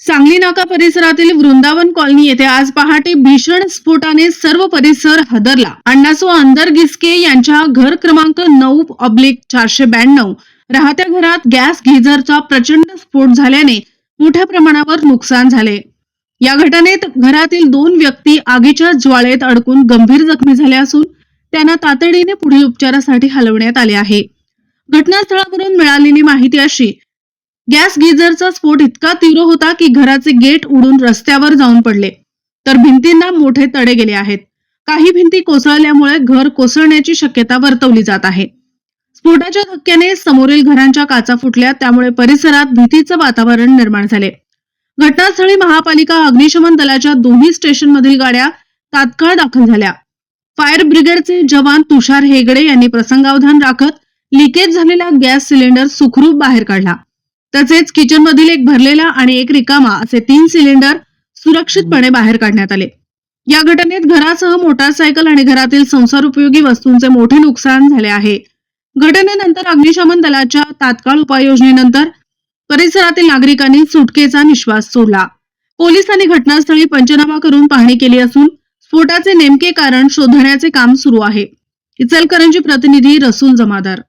सांगली नाका परिसरातील वृंदावन कॉलनी येथे आज पहाटे भीषण स्फोटाने सर्व परिसर हदरला. अण्णासो अंदर गिसके यांच्या घर क्रमांक नऊ ऑब्लिक चारशे ब्याण्णव. राहत्या घरात गॅस गिझरचा प्रचंड स्फोट झाल्याने मोठ्या प्रमाणावर नुकसान झाले. या घटनेत घरातील दोन व्यक्ती आगीच्या ज्वाळेत अडकून गंभीर जखमी झाल्या असून त्यांना तातडीने पुढील उपचारासाठी हलवण्यात आले आहे. घटनास्थळावरून मिळालेली माहिती अशी गॅस गिझरचा स्फोट इतका तीव्र होता की घराचे गेट उडून रस्त्यावर जाऊन पडले. तर भिंतींना मोठे तडे गेले आहेत. काही भिंती कोसळल्यामुळे घर कोसळण्याची शक्यता वर्तवली जात आहे. स्फोटाच्या धक्क्याने समोरील घरांच्या काचा फुटल्या त्यामुळे परिसरात भीतीचं वातावरण निर्माण झाले. घटनास्थळी महापालिका अग्निशमन दलाच्या दोन्ही स्टेशनमधील गाड्या तात्काळ दाखल झाल्या. फायर ब्रिगेडचे जवान तुषार हेगडे यांनी प्रसंगावधान राखत लिकेज झालेला गॅस सिलेंडर सुखरूप बाहेर काढला. तसेच किचन मधील एक भरलेला आणि एक रिकामा असे तीन सिलेंडर सुरक्षितपणे बाहेर काढण्यात आले. या घटनेत घरासह मोटारसायकल आणि घरातील संसार उपयोगी वस्तूंचे मोठे नुकसान झाले आहे. घटनेनंतर अग्निशमन दलाच्या तात्काळ उपाययोजनेनंतर परिसरातील नागरिकांनी सुटकेचा निश्वास सोडला. पोलिसांनी घटनास्थळी पंचनामा करून पाहणी केली असून स्फोटाचे नेमके कारण शोधण्याचे काम सुरू आहे. इचलकरंजी प्रतिनिधी रसूल जमादार